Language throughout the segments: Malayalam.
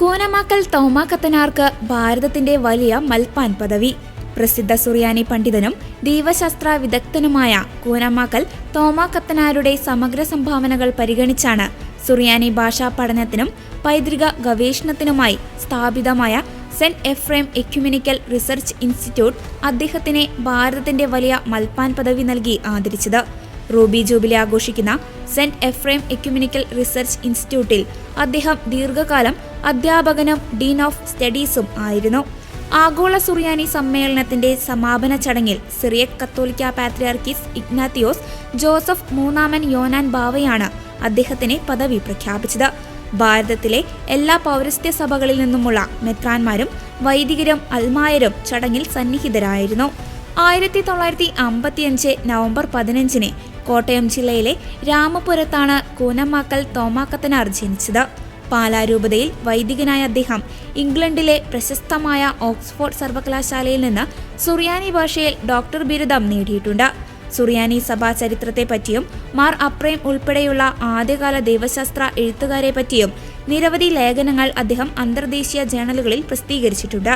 കൂനമാക്കൽ തോമാക്കത്തനാർക്ക് ഭാരതത്തിന്റെ വലിയ മൽപ്പാൻ പദവി. പ്രസിദ്ധ സുറിയാനി പണ്ഡിതനും ദൈവശാസ്ത്ര വിദഗ്ധനുമായ കൂനമാക്കൽ തോമാക്കത്തനാരുടെ സമഗ്ര സംഭാവനകൾ പരിഗണിച്ചാണ് സുറിയാനി ഭാഷാ പഠനത്തിനും പൈതൃക ഗവേഷണത്തിനുമായി സ്ഥാപിതമായ saint Ephrem ecumenical research institute അദ്ദേഹത്തിന് ഭാരതത്തിന്റെ വലിയ മൽപ്പാൻ പദവി നൽകി ആദരിച്ചത്. റൂബി ജൂബിലി ആഘോഷിക്കുന്ന സെന്റ് എഫ്രൈം എക്യുമിനിക്കൽ റിസർച്ച് ഇൻസ്റ്റിറ്റ്യൂട്ടിൽ അദ്ദേഹം ദീർഘകാലം അധ്യാപകനും ഡീൻ ഓഫ് സ്റ്റഡീസും ആയിരുന്നു. ആഗോള സുറിയാനി സമ്മേളനത്തിന്റെ സമാപന ചടങ്ങിൽ സിറിയക് കത്തോലിക്ക പാത്രിയാർക്കിസ് ഇഗ്നാത്തിയോസ് ജോസഫ് മൂന്നാമൻ യോനാൻ ബാവയാണ് അദ്ദേഹത്തിന് പദവി പ്രഖ്യാപിച്ചത്. ഭാരതത്തിലെ എല്ലാ പൗരസ്ത്യ സഭകളിൽ നിന്നുമുള്ള മെത്രാന്മാരും വൈദികരും അൽമായരും ചടങ്ങിൽ സന്നിഹിതരായിരുന്നു. ആയിരത്തി തൊള്ളായിരത്തി അമ്പത്തിയഞ്ച് നവംബർ പതിനഞ്ചിന് കോട്ടയം ജില്ലയിലെ രാമപുരത്താണ് കൂനമാക്കൽ തോമാക്കത്തനാർ ജനിച്ചത് പാലാരൂപതയിൽ വൈദികനായ അദ്ദേഹം ഇംഗ്ലണ്ടിലെ പ്രശസ്തമായ ഓക്സ്ഫോർഡ് സർവകലാശാലയിൽ നിന്ന് സുറിയാനി ഭാഷയിൽ ഡോക്ടർ ബിരുദം നേടിയിട്ടുണ്ട്. സുറിയാനി സഭാ ചരിത്രത്തെ പറ്റിയും മാർ അപ്രേം ഉൾപ്പെടെയുള്ള ആദ്യകാല ദൈവശാസ്ത്ര എഴുത്തുകാരെ പറ്റിയും നിരവധി ലേഖനങ്ങൾ അദ്ദേഹം അന്തർദേശീയ ജേണലുകളിൽ പ്രസിദ്ധീകരിച്ചിട്ടുണ്ട്.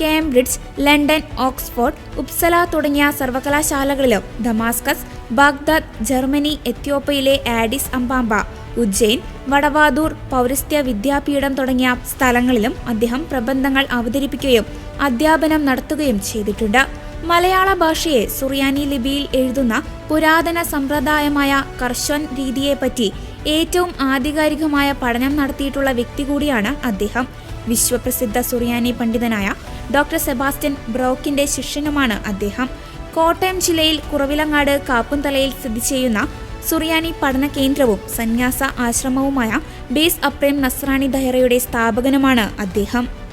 കേംബ്രിഡ്ജ് ലണ്ടൻ ഓക്സ്ഫോർഡ് ഉപ്സല തുടങ്ങിയ സർവകലാശാലകളിലും ദമാസ്കസ് ബാഗ്ദാദ് ജർമ്മനി എത്യോപ്യയിലെ ആഡിസ് അംബാംബ ഉജ്ജയിൻ വടവാദൂർ പൗരസ്ത്യ വിദ്യാപീഠം തുടങ്ങിയ സ്ഥലങ്ങളിലും അദ്ദേഹം പ്രബന്ധങ്ങൾ അവതരിപ്പിക്കുകയും അധ്യാപനം നടത്തുകയും ചെയ്തിട്ടുണ്ട്. മലയാള ഭാഷയെ സുറിയാനി ലിപിയിൽ എഴുതുന്ന പുരാതന സമ്പ്രദായമായ കർശൻ രീതിയെപ്പറ്റി ഏറ്റവും ആധികാരികമായ പഠനം നടത്തിയിട്ടുള്ള വ്യക്തി കൂടിയാണ് അദ്ദേഹം. വിശ്വപ്രസിദ്ധ സുറിയാനി പണ്ഡിതനായ ഡോക്ടർ സെബാസ്റ്റ്യൻ ബ്രോക്കിന്റെ ശിഷ്യനുമാണ് അദ്ദേഹം. കോട്ടയം ജില്ലയിൽ കുറവിലങ്ങാട് കാപ്പുംതലയിൽ സ്ഥിതി ചെയ്യുന്ന സുറിയാനി പഠന കേന്ദ്രവും സന്യാസ ആശ്രമവുമായ ബേസ് അപ്രേം നസ്രാണി ദഹറയുടെ സ്ഥാപകനുമാണ് അദ്ദേഹം.